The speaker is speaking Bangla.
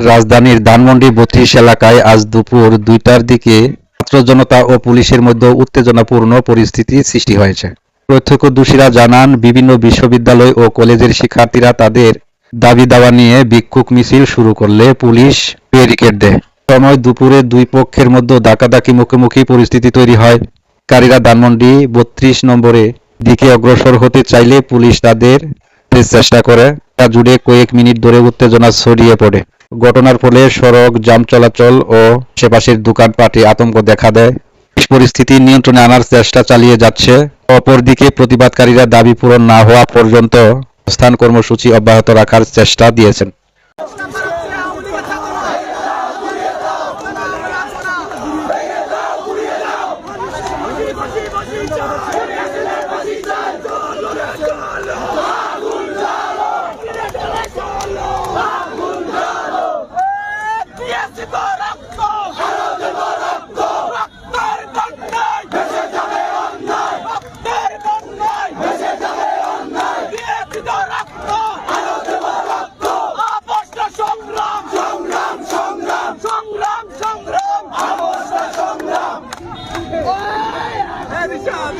রাজধানীর ধানমন্ডি বত্রিশ এলাকায় আজ দুপুর দুইটার দিকে ছাত্র জনতা ও পুলিশের মধ্যে উত্তেজনাপূর্ণ পরিস্থিতি সৃষ্টি হয়েছে। প্রত্যক্ষদর্শীরা জানান, বিভিন্ন বিশ্ববিদ্যালয় ও কলেজের শিক্ষার্থীরা তাদের দাবি দাওয়া নিয়ে বিক্ষোভ মিছিল শুরু করলে পুলিশ ব্যারিকেড দেয়। সময় দুপুরে দুই পক্ষের মধ্যে ধাক্কাধাক্কি মুখোমুখি পরিস্থিতি তৈরি হয়। কারীরা ধানমন্ডি বত্রিশ নম্বরে দিকে অগ্রসর হতে চাইলে পুলিশ তাদের চেষ্টা করে। তা জুড়ে কয়েক মিনিট ধরে উত্তেজনা ছড়িয়ে পড়ে। ঘটনার ফলে সড়ক, জাম চলাচল ও আশেপাশের দোকানপাটে আতঙ্ক দেখা দেয়। পরিস্থিতি নিয়ন্ত্রণে আনার চেষ্টা চালিয়ে যাচ্ছে। অপরদিকে প্রতিবাদকারীরা দাবি পূরণ না হওয়া পর্যন্ত স্থান কর্মসূচি অব্যাহত রাখার চেষ্টা দিয়েছেন। Hey!